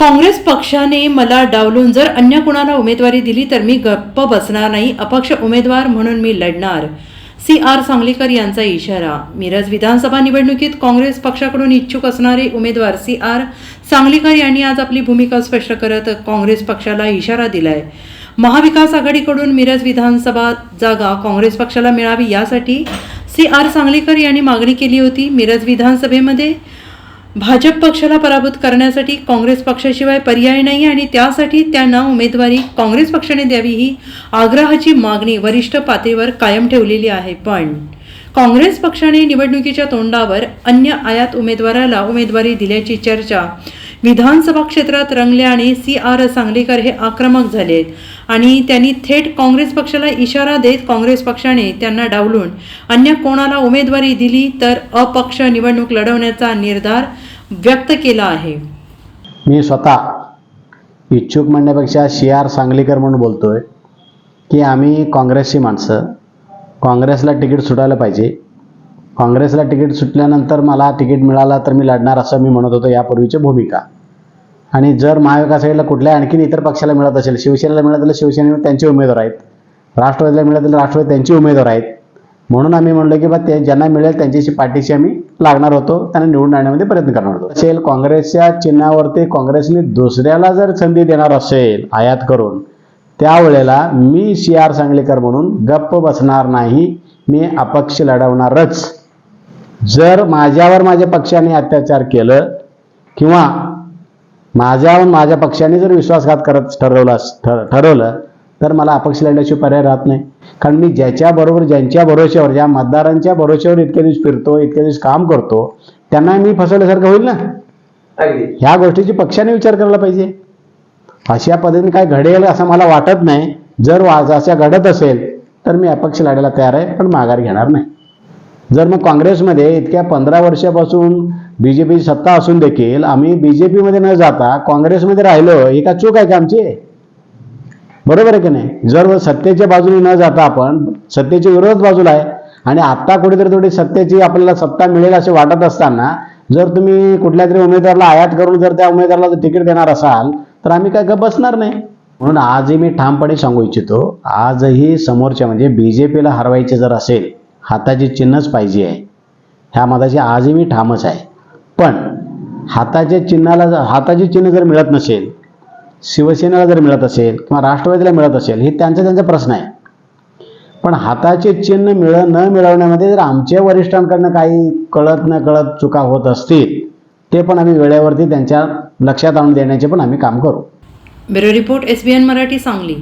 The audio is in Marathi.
काँग्रेस पक्षाने मला डावलून जर अन्य कुणाला उमेदवारी दिली तर मी गप्प बसणार नाही अपक्ष उमेदवार म्हणून मी लढणार. सी आर सांगलीकर यांचा इशारा. मिरज विधानसभा निवडणुकीत काँग्रेस पक्षाकडून इच्छुक असणारे उमेदवार सी आर सांगलीकर यांनी आज आपली भूमिका स्पष्ट करत काँग्रेस पक्षाला इशारा दिलाय. महाविकास आघाडीकडून मिरज विधानसभा जागा काँग्रेस पक्षाला मिळावी यासाठी सी आर सांगलीकर यांनी मागणी केली होती. मिरज विधानसभेमध्ये भाजप पक्षाला पराभूत करण्यासाठी काँग्रेस पक्षाशिवाय पर्याय नाही आणि त्यासाठी त्यांना उमेदवारी काँग्रेस पक्षाने द्यावी ही आग्रहाची मागणी वरिष्ठ पातळीवर कायम ठेवलेली आहे. पण काँग्रेस पक्षाने निवडणुकीच्या तोंडावर अन्य आयात उमेदवाराला उमेदवारी दिल्याची चर्चा विधानसभा क्षेत्रात रंगले आणि सी आर सांगलीकर हे आक्रमक झालेत आणि त्यांनी थेट काँग्रेस पक्षाला इशारा देत काँग्रेस पक्षाने त्यांना डावलून अन्य कोणाला उमेदवारी दिली तर अपक्ष निवडणूक लढवण्याचा निर्धार व्यक्त केला आहे. मी स्वतः इच्छुक म्हणण्यापेक्षा सी आर सांगलीकर म्हणून बोलतोय की आम्ही काँग्रेसची माणसं काँग्रेसला तिकीट सुटायला पाहिजे काँग्रेसला तिकीट सुटल्यानंतर मला तिकीट मिळाला तर मी लढणार असं मी म्हणत होतो यापूर्वीची भूमिका. आणि जर महाविकास आघाडीला कुठल्या आणखीन इतर पक्षाला मिळत असेल शिवसेनेला मिळत असेल शिवसेने त्यांचे उमेदवार आहेत. राष्ट्रवादीला मिळत असेल राष्ट्रवादी त्यांची उमेदवार आहेत. म्हणून आम्ही म्हणलो की बा ते ज्यांना मिळेल त्यांच्याशी पाठीशी आम्ही लागणार होतो त्यांना निवडून आणण्यामध्ये प्रयत्न करणार होतो. असेल काँग्रेसच्या चिन्हावरती काँग्रेसने दुसऱ्याला जर संधी देणार असेल आयात करून त्यावेळेला मी सी आर सांगलीकर म्हणून गप्प बसणार नाही मी अपक्ष लढवणारच. जर माझ्यावर माझ्या पक्षाने अत्याचार केलं किंवा माझ्यावर माझ्या पक्षाने जर विश्वासघात करत ठरवलं ठरवलं तर मला अपक्ष लढण्याशिवाय पर्याय राहत नाही. कारण मी ज्याच्याबरोबर ज्यांच्या भरोश्यावर ज्या मतदारांच्या भरोश्यावर इतके दिवस फिरतो इतके दिवस काम करतो त्यांना मी फसवल्यासारखं होईल ना? ह्या गोष्टीची पक्षाने विचार करायला पाहिजे. अशा पद्धतीने काय घडेल असं मला वाटत नाही. जर वा अशा घडत असेल तर मी अपक्ष लढायला तयार आहे पण माघार घेणार नाही. जर मग काँग्रेसमध्ये इतक्या पंधरा वर्षापासून बी जे पी सत्ता असून देखील आम्ही बी जे पीमध्ये न जाता काँग्रेसमध्ये राहिलो ही का चूक आहे का आमची? बरोबर आहे की नाही? जर सत्तेच्या बाजूने न जाता आपण सत्तेच्या विरोध बाजूला आहे आणि आत्ता कुठेतरी थोडी सत्तेची आपल्याला सत्ता मिळेल असे वाटत असताना जर तुम्ही कुठल्या तरी उमेदवाराला आयात करून जर त्या उमेदवाराला जर तिकीट देणार असाल तर आम्ही काय बसणार नाही. म्हणून आजही मी ठामपणे सांगू इच्छितो आजही समोरच्या म्हणजे बी जे पीला हरवायचे जर असेल हाताची चिन्हच पाहिजे आहे. ह्या मताची आजही मी ठामच आहे. पण हाताच्या चिन्हाला हाताची चिन्ह जर मिळत नसेल शिवसेनेला जर मिळत असेल किंवा राष्ट्रवादीला मिळत असेल हे त्यांचा त्यांचा प्रश्न आहे. पण हाताचे चिन्ह मिळ न मिळवण्यामध्ये जर आमच्या वरिष्ठांकडनं काही कळत न कळत चुका होत असतील ते पण आम्ही वेळेवरती त्यांच्या लक्षात आणून देण्याचे पण आम्ही काम करू. Bureau report S B N Marathi Sangli.